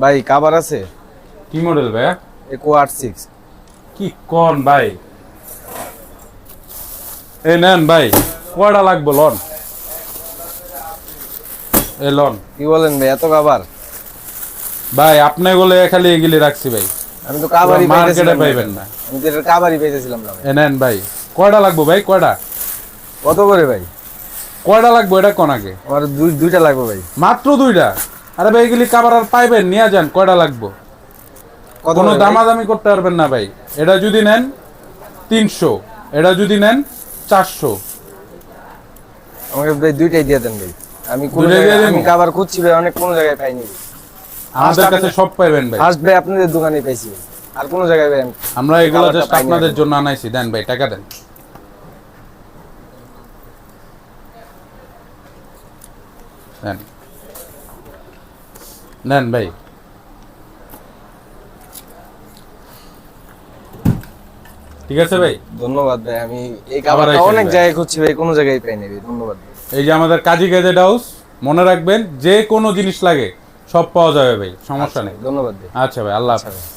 ভাই কাবার আছে? কি মডেল ভাইয়া? একো আট সিক্স কি কোন ভাই? এ নেন ভাই কয়টা লাগবো লন। এ লন। কি বলেন ভাই এত কাবার ভাই আপনি বলে খালি এগুলি রাখছি ভাই। আমি তো কাবারই মার্কেটে পাইবেন না। আমি তো কাবারই পাইতেছিলাম না এ নেন ভাই কয়টা লাগবো ভাই কয়টা কত করে ভাই? কয়টা লাগবো এটা কোন আগে? আমার দুই দুইটা লাগবে ভাই। মাত্র দুইটা? আরে ভাই এগুলি কাবার আর পাইবেন নিয়ে যান কয়টা লাগবো? কোনো দামাদামি করতে পারবেন না ভাই। এটা যদি নেন তিনশো। এটা যদি নেন চারশো। আমাকে ভাই দুইটাই দিয়ে দেন ভাই। আমি কোন জায়গায়- আমি কাবার খুঁজছি ভাই অনেক কোনো জায়গায় পাইনি। আমাদের কাছে সব পাইবেন ভাই। ফার্স্ট ভাই আপনাদের দোকানে পাইছি। আর কোনো জায়গায় ভাই আমরা এগুলো জাস্ট আপনাদের জন্য আনাইছি। দেন ভাই টাকা দেন। দেন। নেন ভাই। ঠিক আছে ভাই? ধন্যবাদ ভাই আমি এই আবার অনেক জায়গায় খুঁজছি ভাই কোনো জায়গায় পাইনি ভাই ধন্যবাদ এই যে আমাদের কাজী গেজেট হাউস মনে রাখবেন যে কোনো জিনিস লাগে সব পাওয়া যাবে ভাই সমস্যা নেই। ধন্যবাদ আচ্ছা ভাই আল্লাহ হাফেজ।